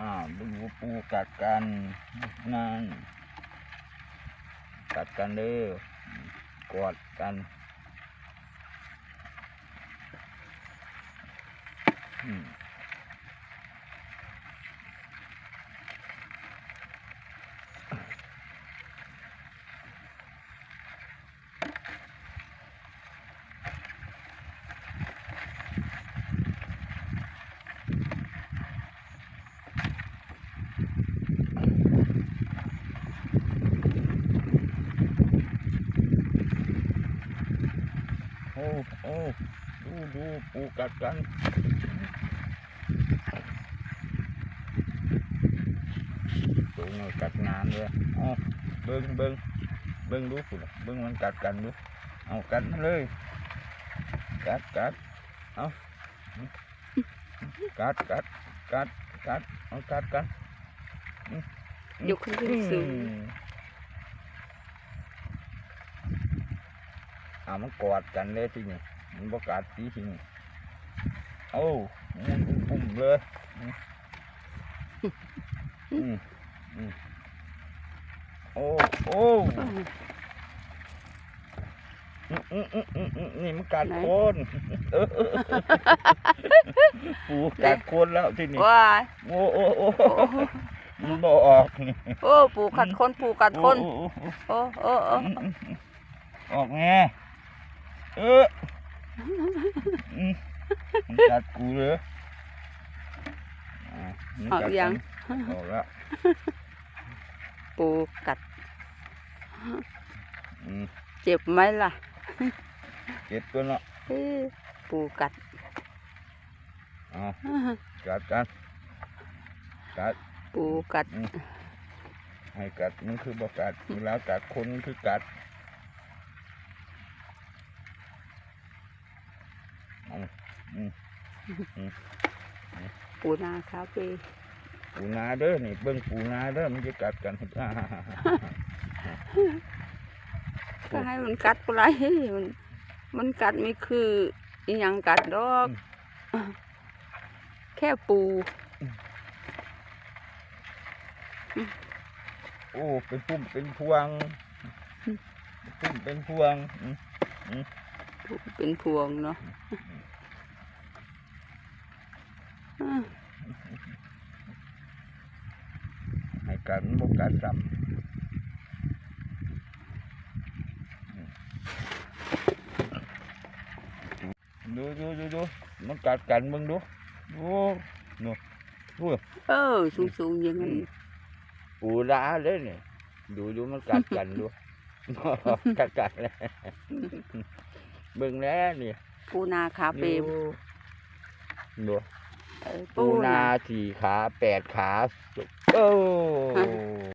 อ่าดูปูกัดกันนั่นกัดกันเด้อกอดกันอืม โอ้โอ้ดูดูปูกัดกันปูมันกัดงานเลยอ๋อเบิ้งเบิ้งเบิ้งดูปุ่นเบิ้งมันกัดกันดูเอากัดมันเลย กัดกัดเอากัดกัดกัดกัดเอากัดกันยกขึ้นสูง อืมเอามันกอดกันเลยทีนี้มันประกาศทีทีนี้โอ้มันปุ่มๆเลยอืมอืมอืมโอ้โอ้อืมอืมอืมอืมอืมนี่มันกัดไหนคนเออปูกัดคนแล้วทีนี้ว้ายโอ้โอ้โอ้โอ้มันบออกนี่โอ้ปูกัดคนปูกัดคนโอ้โอ้โอ้โอ้โอ้โอ้อืมอืมอืมออกไง เอออืมมันกัดกูเลยอ่ามันออกกัดยังกันออกแล้วปูกัดอืมเจ็บไหมล่ะ เจ็บตัวเนาะเอ้ยปูกัดเอากัดกันกัดปูกัดให้กัดมันคือบ่กัดเวลากัดคนมันคือกัดเอาอืม ปูนาคาเฟ่ปูนาเด้อนี่เบิ่งปูนาเด้อมันจะกัดกันอ่าก็ให้มันกัดกูไรมันมันกัดไม่คืออีหยังกัดดอก แค่ปู โอ้เป็นปุ่มเป็นพวงเป็นปุ่มเป็นพวงอืมปูเป็นพวงเนาะอ่า ให้ กัดมันบ่กัดซ้ำดูดูดูดูมันกัดกันมึงดูดูดูดูเออสูงสูงๆอย่างนั้นปูร้าเลยนี่ดูดูมันกัดกันดูกัดกันเลยเบิ่งแล้วนี่ปูนาคาเฟ่ดูดูเออปูนาสี่ขาแปดขา โอ้